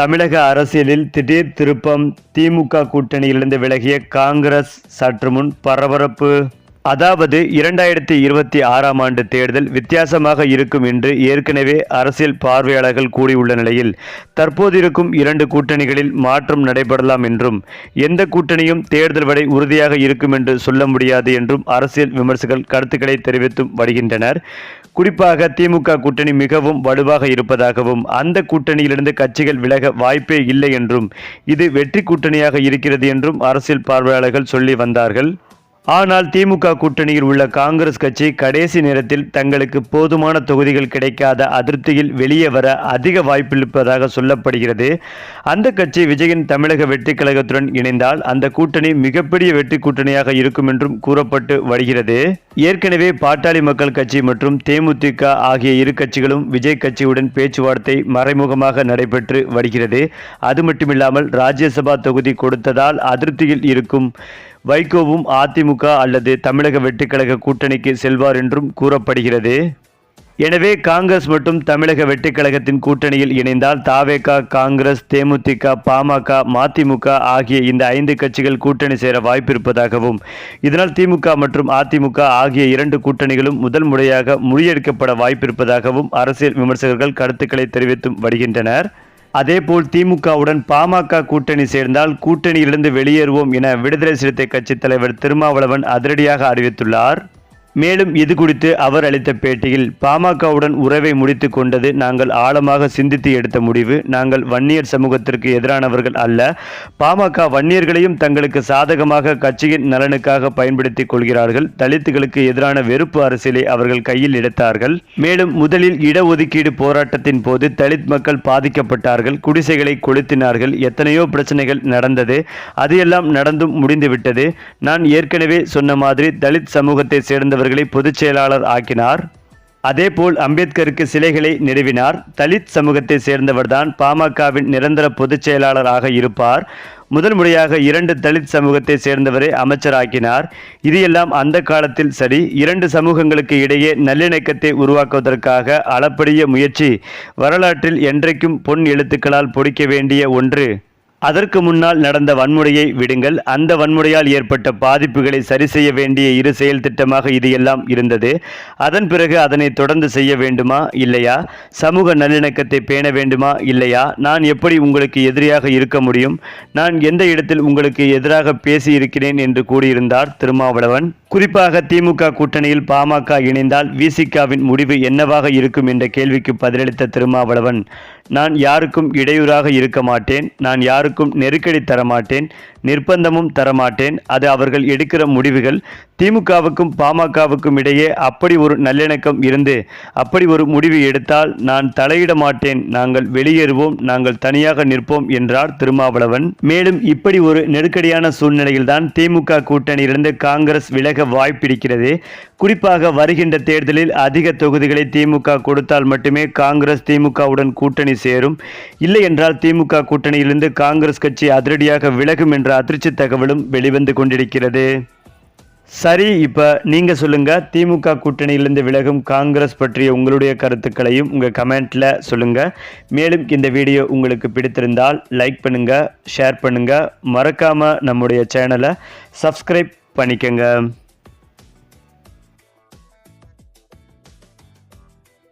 தமிழக அரசியலில் திடீர் திருப்பம் திமுக கூட்டணியிலிருந்து விலகிய காங்கிரஸ் சற்று முன் பரபரப்பு. அதாவது இரண்டாயிரத்தி இருபத்தி ஆறாம் ஆண்டு தேர்தல் வித்தியாசமாக இருக்கும் என்று ஏற்கனவே அரசியல் பார்வையாளர்கள் கூறியுள்ள நிலையில் தற்போது இருக்கும் இரண்டு கூட்டணிகளில் மாற்றம் நடைபெறலாம் என்றும் எந்த கூட்டணியும் தேர்தல் வரை உறுதியாக இருக்கும் என்று சொல்ல முடியாது என்றும் அரசியல் விமர்சகர்கள் கருத்துக்களை தெரிவித்தும் வருகின்றனர். குறிப்பாக திமுக கூட்டணி மிகவும் வலுவாக இருப்பதாகவும் அந்த கூட்டணியிலிருந்து கட்சிகள் விலக வாய்ப்பே இல்லை என்றும் இது வெற்றி கூட்டணியாக இருக்கிறது என்றும் அரசியல் பார்வையாளர்கள் சொல்லி வந்தார்கள். ஆனால் திமுக கூட்டணியில் உள்ள காங்கிரஸ் கட்சி கடைசி நேரத்தில் தங்களுக்கு போதுமான தொகுதிகள் கிடைக்காத அதிருப்தியில் வெளியே வர அதிக வாய்ப்பிருப்பதாக சொல்லப்படுகிறது. அந்த கட்சி விஜயின் தமிழக வெற்றி கழகத்துடன் இணைந்தால் அந்த கூட்டணி மிகப்பெரிய வெற்றி கூட்டணியாக இருக்கும் என்றும் கூறப்பட்டு வருகிறது. ஏற்கனவே பாட்டாளி மக்கள் கட்சி மற்றும் தேமுதிக ஆகிய இரு கட்சிகளும் விஜய் கட்சியுடன் பேச்சுவார்த்தை மறைமுகமாக நடைபெற்று வருகிறது. அது மட்டுமில்லாமல் ராஜ்யசபா தொகுதி கொடுத்ததால் அதிருப்தியில் இருக்கும் வைகோவும் அதிமுக அல்லது தமிழக வெட்டுக்கழக கூட்டணிக்கு செல்வார் என்றும் கூறப்படுகிறது. எனவே காங்கிரஸ் மற்றும் தமிழக வெட்டுக்கழகத்தின் கூட்டணியில் இணைந்தால் தாவேகா காங்கிரஸ் தேமுதிக பாமக மதிமுக ஆகிய இந்த ஐந்து கட்சிகள் கூட்டணி சேர வாய்ப்பிருப்பதாகவும் இதனால் திமுக மற்றும் அதிமுக ஆகிய இரண்டு கூட்டணிகளும் முதல் முறையாக முறியடிக்கப்பட வாய்ப்பிருப்பதாகவும் அரசியல் விமர்சகர்கள் கருத்துக்களை தெரிவித்தும் வருகின்றனர். அதேபோல் திமுகவுடன் பாமக கூட்டணி சேர்ந்தால் கூட்டணியிலிருந்து வெளியேறுவோம் என விடுதலை சிறுத்தை கட்சித் தலைவர் திருமாவளவன் அதிரடியாக அறிவித்துள்ளார். மேலும் இது குறித்து அவர் அளித்த பேட்டியில் பாமகவுடன் உறவை முடித்து கொண்டது நாங்கள் ஆழமாக சிந்தித்து எடுத்த முடிவு. நாங்கள் வன்னியர் சமூகத்திற்கு எதிரானவர்கள் அல்ல. பாமக வன்னியர்களையும் தங்களுக்கு சாதகமாக கட்சியின் நலனுக்காக பயன்படுத்திக் கொள்கிறார்கள். தலித்துகளுக்கு எதிரான வெறுப்பு அரசியலை அவர்கள் கையில் எடுத்தார்கள். மேலும் முதலில் இடஒதுக்கீடு போராட்டத்தின் போது தலித் மக்கள் பாதிக்கப்பட்டார்கள். குடிசைகளை கொளுத்தினார்கள். எத்தனையோ பிரச்சனைகள் நடந்தது. அது எல்லாம் நடந்தும் முடிந்துவிட்டது. நான் ஏற்கனவே சொன்ன மாதிரி தலித் சமூகத்தை சேர்ந்த சேர்ந்தவர்களை பொதுச் செயலாளர் ஆக்கினார். அதேபோல் அம்பேத்கருக்கு சிலைகளை நிறுவினார். தலித் சமூகத்தை சேர்ந்தவர்தான் பாமகவின் நிரந்தர பொதுச் செயலாளராக இருப்பார். முதல் முறையாக இரண்டு தலித் சமூகத்தை சேர்ந்தவரை அமைச்சராக்கினார். இது எல்லாம் அந்த காலத்தில் சரி இரண்டு சமூகங்களுக்கு இடையே நல்லிணக்கத்தை உருவாக்குவதற்காக அளப்படிய முயற்சி வரலாற்றில் என்றைக்கும் பொன் எழுத்துக்களால் பொடிக்க வேண்டிய ஒன்று. அதற்கு முன்னால் நடந்த வன்முறையை விடுங்கள். அந்த வன்முறையால் ஏற்பட்ட பாதிப்புகளை சரி செய்ய வேண்டிய இரு செயல் திட்டமாக இது எல்லாம் இருந்தது. அதன் பிறகு அதனை தொடர்ந்து செய்ய வேண்டுமா? இல்லையா? சமூக நல்லிணக்கத்தை பேண வேண்டுமா? இல்லையா? நான் எப்படி உங்களுக்கு எதிரியாக இருக்க முடியும்? நான் எந்த இடத்தில் உங்களுக்கு எதிராக பேசி இருக்கிறேன் என்று கூறியிருந்தார் திருமாவளவன். குறிப்பாக திமுக கூட்டணியில் பாமக இணைந்தால் விசிகாவின் முடிவு என்னவாக இருக்கும் என்ற கேள்விக்கு பதிலளித்த திருமாவளவன் நான் யாருக்கும் இடையூறாக இருக்க மாட்டேன். நான் யாருக்கும் நெருக்கடி தரமாட்டேன் நிர்பந்தமும் தரமாட்டேன். அது அவர்கள் எடுக்கிற முடிவுகள். திமுகவுக்கும் பாமகவுக்கும் இடையே அப்படி ஒரு நல்லிணக்கம் இருந்து அப்படி ஒரு முடிவு எடுத்தால் நான் தலையிட மாட்டேன். நாங்கள் வெளியேறுவோம் நாங்கள் தனியாக நிற்போம் என்றார் திருமாவளவன். மேலும் இப்படி ஒரு நெருக்கடியான சூழ்நிலையில்தான் திமுக கூட்டணியிலிருந்து காங்கிரஸ் விலக வாய்ப்பிருக்கிறது. குறிப்பாக வருகின்ற தேர்தலில் அதிக தொகுதிகளை திமுக கொடுத்தால் மட்டுமே காங்கிரஸ் திமுகவுடன் கூட்டணி சேரும். இல்லை என்றால் திமுக கூட்டணியிலிருந்து காங்கிரஸ் காங்கிரஸ் கட்சி அதிரடியாக விலகும் என்ற அதிர்ச்சி தகவலும் வெளிவந்து கொண்டிருக்கிறது. சரி இப்போ நீங்கள் சொல்லுங்கள் திமுக கூட்டணியிலிருந்து விலகும் காங்கிரஸ் பற்றிய உங்களுடைய கருத்துக்களையும் உங்கள் கமெண்ட்டில் சொல்லுங்கள் மேலும் இந்த வீடியோ உங்களுக்கு பிடித்திருந்தால் லைக் பண்ணுங்கள் ஷேர் பண்ணுங்கள் மறக்காமல் நம்முடைய சேனலை சப்ஸ்கிரைப் பண்ணிக்கங்க.